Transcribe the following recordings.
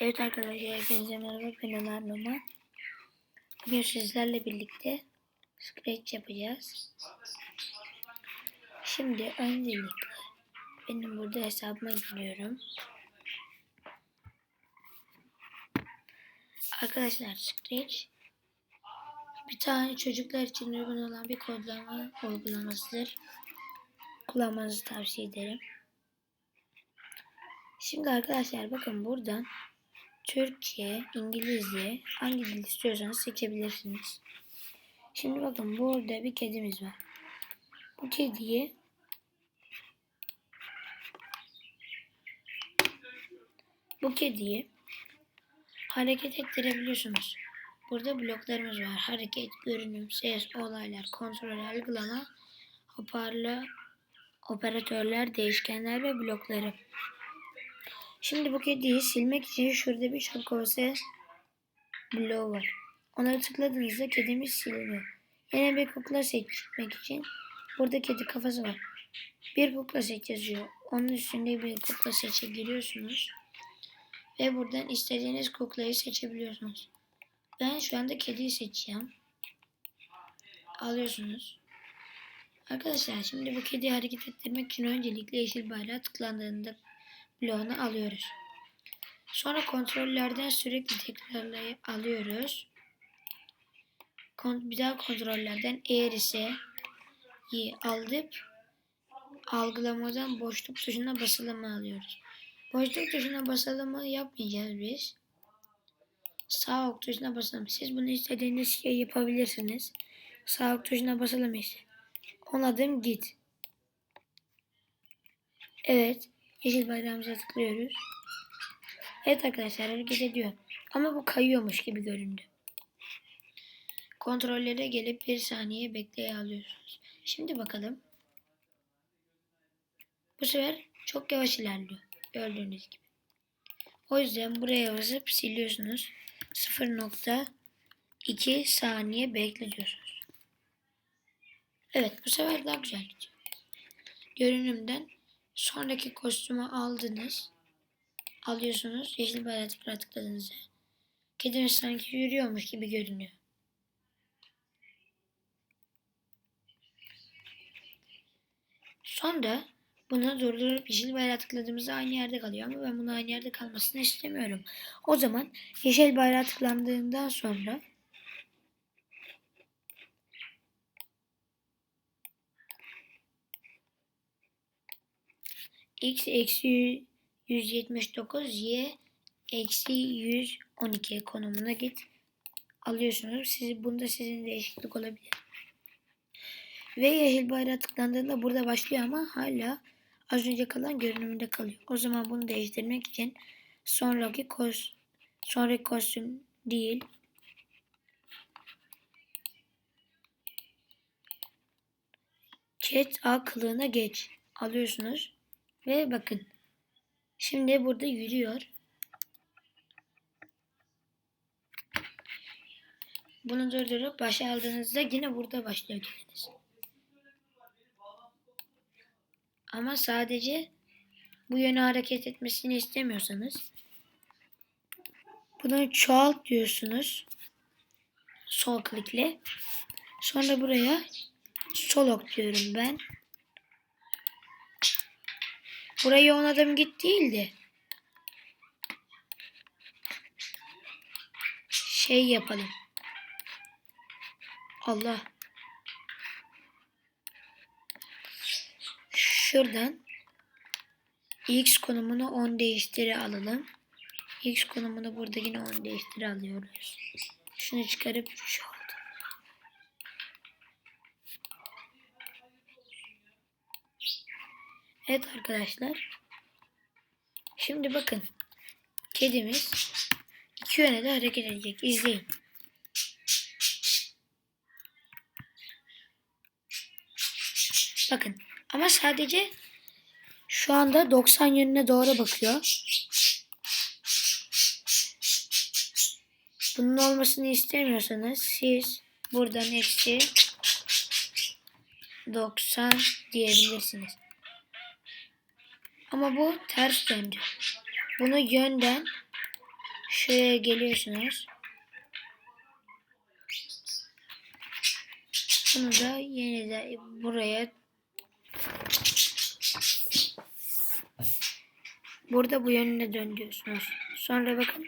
Evet arkadaşlar hepinize merhaba ben Ömer Numan. Bugün sizlerle birlikte Scratch yapacağız. Şimdi öncelikle benim burada hesabıma giriyorum. Arkadaşlar Scratch bir tane çocuklar için uygun olan bir kodlama uygulamasıdır. Kullanmanızı tavsiye ederim. Şimdi arkadaşlar bakın buradan Türkçe, İngilizce hangi dil istiyorsanız seçebilirsiniz. Şimdi bakın burada bir kedimiz var. Bu kediyi bu kediyi hareket ettirebiliyorsunuz. Burada bloklarımız var. Hareket, görünüm, ses, olaylar, kontrol, algılama, hoparlör, operatörler, değişkenler ve blokları. Şimdi bu kediyi silmek için şurada bir şokose bloğu var. Ona tıkladığınızda kedimiz siliniyor. Yine bir kukla seçmek için burada kedi kafası var. Bir kukla seç yazıyor. Onun üstünde bir kukla seçe giriyorsunuz. Ve buradan istediğiniz kuklayı seçebiliyorsunuz. Ben şu anda kediyi seçeceğim. Alıyorsunuz. Arkadaşlar şimdi bu kediyi hareket ettirmek için öncelikle yeşil bayrağı tıklandığında bloğunu alıyoruz. Sonra kontrollerden sürekli tekrarlayı alıyoruz. Bir daha kontrollerden eğer ise iyi aldık. Algılamadan boşluk tuşuna basılımı alıyoruz. Boşluk tuşuna basılımı yapmayacağız biz. Sağ ok tuşuna basalım. Siz bunu istediğiniz şey yapabilirsiniz. Sağ ok tuşuna basalım işte. Onadım git. Evet. Yeşil bayrağımıza tıklıyoruz. Evet arkadaşlar hareket ediyor. Ama bu kayıyormuş gibi göründü. Kontrollere gelip bir saniye bekleye alıyorsunuz. Şimdi bakalım. Bu sefer çok yavaş ilerliyor. Gördüğünüz gibi. O yüzden buraya basıp siliyorsunuz. 0.2 saniye bekletiyorsunuz. Evet bu sefer daha güzel gidiyor. Görünümden sonraki kostümü aldınız. Alıyorsunuz. Yeşil tekrar tıkladığınızda. Kedimiz sanki yürüyormuş gibi görünüyor. Sonra bunu durdurup yeşil bayrağı tıkladığımızda aynı yerde kalıyor ama ben bunu aynı yerde kalmasını istemiyorum. O zaman yeşil bayrağı tıklandığından sonra x eksi 179 y eksi 112 konumuna git alıyorsunuz. Siz, bunda sizin değişiklik olabilir. Ve yeşil bayrağı tıklandığında burada başlıyor ama hala az önce kalan görünümünde kalıyor. O zaman bunu değiştirmek için sonraki kos sonraki kostüm değil chat A kılığına geç alıyorsunuz ve bakın şimdi burada yürüyor. Bunu durdurup başa aldığınızda yine burada başlıyor kediniz. Ama sadece bu yöne hareket etmesini istemiyorsanız bunu çoğalt diyorsunuz. Sol klikle. Sonra buraya sol ok diyorum ben. Buraya on adım git değil de şey yapalım. Allah. Şuradan x konumunu 10 değiştiri alalım. x konumunu burada yine 10 değiştiri alıyoruz. Şunu çıkarıp şu Evet arkadaşlar. Şimdi bakın. Kedimiz iki yöne de hareket edecek. İzleyin. Bakın. Ama sadece şu anda 90 yönüne doğru bakıyor. Bunun olmasını istemiyorsanız siz buradan eksi 90 diyebilirsiniz. Ama bu ters döndü. Bunu yönden Şuraya geliyorsunuz. Bunu da yeniden buraya Burada bu yönüne dön diyorsunuz. Sonra bakın.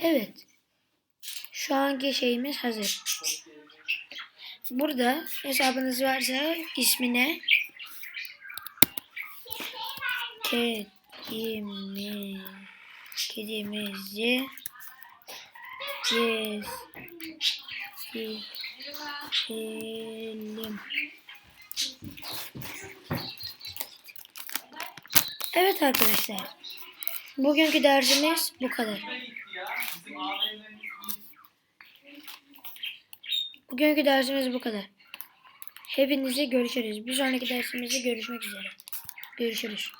Evet. Şu anki şeyimiz hazır. Burada hesabınız varsa ismine kedimi kedimizi gezelim. Evet arkadaşlar. Bugünkü dersimiz bu kadar. Bugünkü dersimiz bu kadar. Hepinize görüşürüz. Bir sonraki dersimizde görüşmek üzere. Görüşürüz.